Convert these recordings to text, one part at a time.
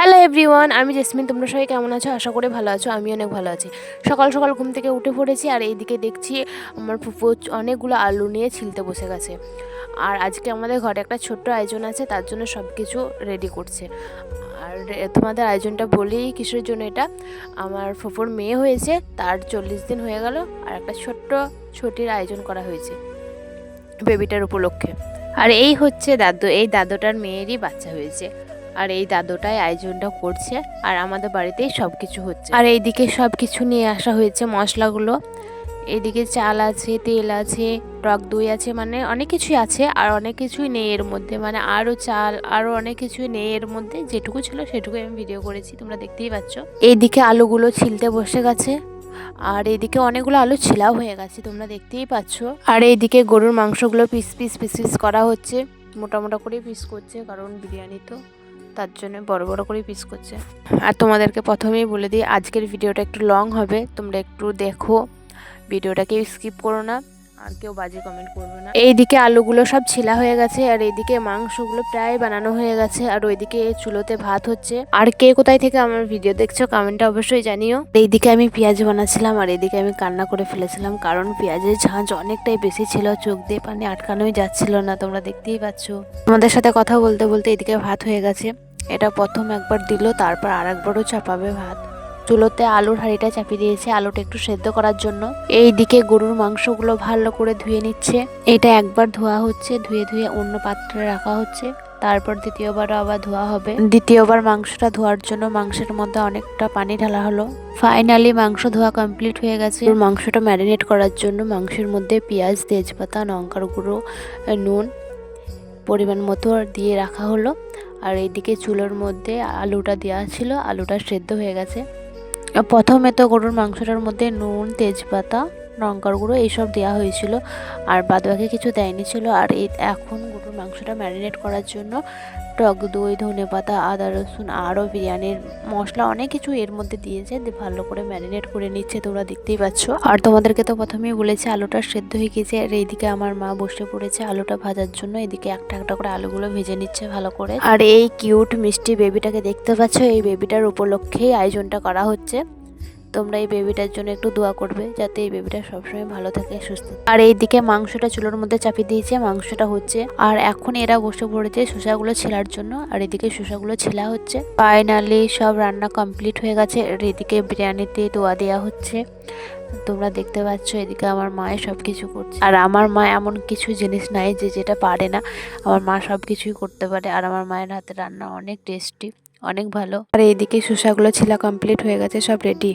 Hello everyone আমি jasmine তোমরা সবাই কেমন আছো? আশা করি ভালো আছো আমি অনেক ভালো আছি। সকাল সকাল ঘুম থেকে উঠে পড়েছি আর এইদিকে দেখছি আমার ফুফু অনেকগুলো আলু নিয়ে ছিলতে বসে গেছে। আর আজকে আমাদের ঘরে একটা ছোট্ট আয়োজন আছে, তার জন্য সব কিছু রেডি করছে। আর তোমাদের আয়োজনটা বলি কিসের জন্য এটা? আমার ফুফুর মেয়ে হয়েছে, তার চল্লিশ দিন হয়ে গেল আর একটা ছোট্ট ছুটির আয়োজন করা হয়েছে বেবিটার উপলক্ষে। আর এই হচ্ছে দাদু, এই দাদুটার মেয়েরই বাচ্চা হয়েছে। আর এই দাদুটাই আয়োজনটা করছে আর আমাদের বাড়িতেই সব কিছু হচ্ছে। আর এইদিকে সব কিছু নিয়ে আসা হয়েছে মশলাগুলো। এদিকে চাল আছে, তেল আছে, টক দই আছে মানে অনেক কিছুই আছে আর অনেক কিছুই নেই এর মধ্যে। মানে আরও চাল, আরও অনেক কিছুই নেই এর মধ্যে। যেটুকু ছিল সেটুকু আমি ভিডিও করেছি, তোমরা দেখতেই পাচ্ছ। এইদিকে আলুগুলো ছিলতে বসে গেছে আর এইদিকে অনেকগুলো আলু ছিলাও হয়ে গেছে, তোমরা দেখতেই পাচ্ছ। আর এইদিকে গরুর মাংসগুলো পিস পিস পিস পিস করা হচ্ছে। মোটা মোটা করে পিস করছে কারণ বিরিয়ানি তো। তার জন্য বড় বড় করে পিস করছে। আর তোমাদেরকে প্রথমেই বলে দিই, আজকের ভিডিওটা একটু লং হবে, তোমরা একটু দেখো। ভিডিওটাকে স্কিপ করো না, আর কেউ বাজে কমেন্ট করবে না। এইদিকে আলুগুলো সব ছিলা হয়ে গেছে, আর এইদিকে মাংসগুলো প্রায় বানানো হয়ে গেছে, আর ওইদিকে চুলোতে ভাত হচ্ছে। আর কে কোথায় থেকে আমার ভিডিও দেখছ কমেন্টে অবশ্যই জানিও। এইদিকে আমি পেঁয়াজ বানাচ্ছিলাম আর এইদিকে আমি কান্না করে ফেলেছিলাম, কারণ পেঁয়াজের ঝাঁঝ অনেকটাই বেশি ছিল, চোখ দিয়ে পানি আটকানোই যাচ্ছিল না, তোমরা দেখতেই পাচ্ছ। তোমাদের সাথে কথা বলতে বলতে এদিকে ভাত হয়ে গেছে। এটা প্রথম একবার দিল, তারপর আর একবারও চাপাবে ভাত। চুলোতে আলুর হাঁড়িটা চাপিয়ে দিয়েছে, আলুটা একটু সেদ্ধ করার জন্য। এই দিকে গরুর মাংসগুলো ভালো করে ধুয়ে নিচ্ছে। এটা একবার ধোয়া হচ্ছে, ধুয়ে ধুয়ে অন্য পাত্রে রাখা হচ্ছে। তারপর দ্বিতীয়বারও আবার ধোয়া হবে। দ্বিতীয়বার মাংসটা ধোয়ার জন্য মাংসের মধ্যে অনেকটা পানি ঢালা হলো। ফাইনালি মাংস ধোয়া কমপ্লিট হয়ে গেছে। মাংসটা ম্যারিনেট করার জন্য মাংসের মধ্যে পেঁয়াজ, তেজপাতা, লঙ্কার গুঁড়ো, নুন পরিমাণ মতো দিয়ে রাখা হলো। আর এইদিকে চুলোর মধ্যে আলুটা দেওয়া ছিল, আলুটা সেদ্ধ হয়ে গেছে। প্রথমে তো গরুর মাংসটার মধ্যে নুন, তেজপাতা, লঙ্কার গুঁড়ো এইসব দেওয়া হয়েছিল, আর বাদবাকি কিছু দেয়নি ছিল। আর এই এখন গরুর মাংসটা ম্যারিনেট করার জন্য টক দই, ধনে পাতা, আদা, রসুন, আরও বিরিয়ানির মশলা অনেক কিছু এর মধ্যে দিয়েছে। দিয়ে ভালো করে ম্যারিনেট করে নিচ্ছে তোমরা দেখতেই পাচ্ছ। আর তোমাদেরকে তো প্রথমেই বলেছি আলুটা সেদ্ধ হয়ে গেছে। আর এইদিকে আমার মা বসে পড়েছে আলুটা ভাজার জন্য। এদিকে একটা একটা করে আলুগুলো ভেজে নিচ্ছে ভালো করে। আর এই কিউট মিষ্টি বেবিটাকে দেখতে পাচ্ছ? এই বেবিটার উপলক্ষেই আয়োজনটা করা হচ্ছে। তোমরা এই বেবিটার জন্য একটু দোয়া করবে যাতে এই বেবিটা সবসময় ভালো থাকে, সুস্থ আর এইদিকে মাংসটা চুলোর মধ্যে চাপিয়ে দিয়েছে, মাংসটা হচ্ছে। আর এখন এরা বসে পড়েছে শসাগুলো ছেলার জন্য, আর এদিকে শসাগুলো ছেলা হচ্ছে। ফাইনালি সব রান্না কমপ্লিট হয়ে গেছে, আর এদিকে বিরিয়ানিতে দোয়া দেওয়া হচ্ছে। তোমরা দেখতে পাচ্ছ এদিকে আমার মায়ের সব কিছু করছে। আর আমার মা এমন কিছু জিনিস নাই যে যেটা পারে না। আমার মা সব কিছুই করতে পারে। আর আমার মায়ের হাতে রান্না অনেক টেস্টি অনেক ভালো। আর এইদিকে শসাগুলো ছিলা কমপ্লিট হয়ে গেছে সব রেডি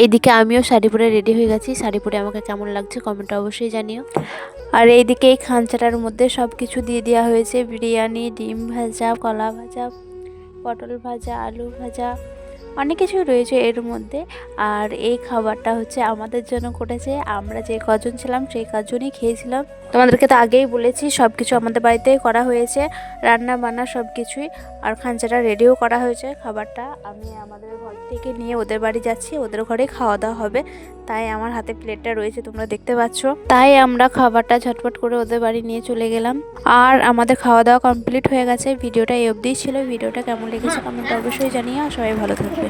এইদিকে আমিও শাড়ি পরে রেডি হয়ে গেছি। শাড়ি পরে আমাকে কেমন লাগছে কমেন্টে অবশ্যই জানিও। আর এইদিকে এই খাঞ্চাটার মধ্যে সব কিছু দিয়ে দেওয়া হয়েছে। বিরিয়ানি ডিম ভাজা কলা ভাজা পটল ভাজা আলু ভাজা অনেক কিছু রয়েছে এর মধ্যে। আর এই খাবারটা হচ্ছে আমাদের জন্য করেছে আমরা যে কজন ছিলাম সেই কজনই খেয়েছিলাম। তোমাদেরকে তো আগেই বলেছি সব কিছু আমাদের বাড়িতেই করা হয়েছে। রান্না বান্না সব কিছুই আর খাঞ্চাটা রেডিও করা হয়েছে খাবারটা। আমি আমাদের ঘর থেকে নিয়ে ওদের বাড়ি যাচ্ছি ওদের ঘরে খাওয়া দাওয়া হবে। তাই আমার হাতে প্লেটটা রয়েছে তোমরা দেখতে পাচ্ছ। তাই আমরা খাবারটা ঝটপট করে ওদের বাড়ি নিয়ে চলে গেলাম। আর আমাদের খাওয়া দাওয়া কমপ্লিট হয়ে গেছে। ভিডিওটা এই অবধিই ছিল। ভিডিওটা কেমন লেগেছে কমেন্ট অবশ্যই জানিয়ে আর সবাই ভালো থাকবে।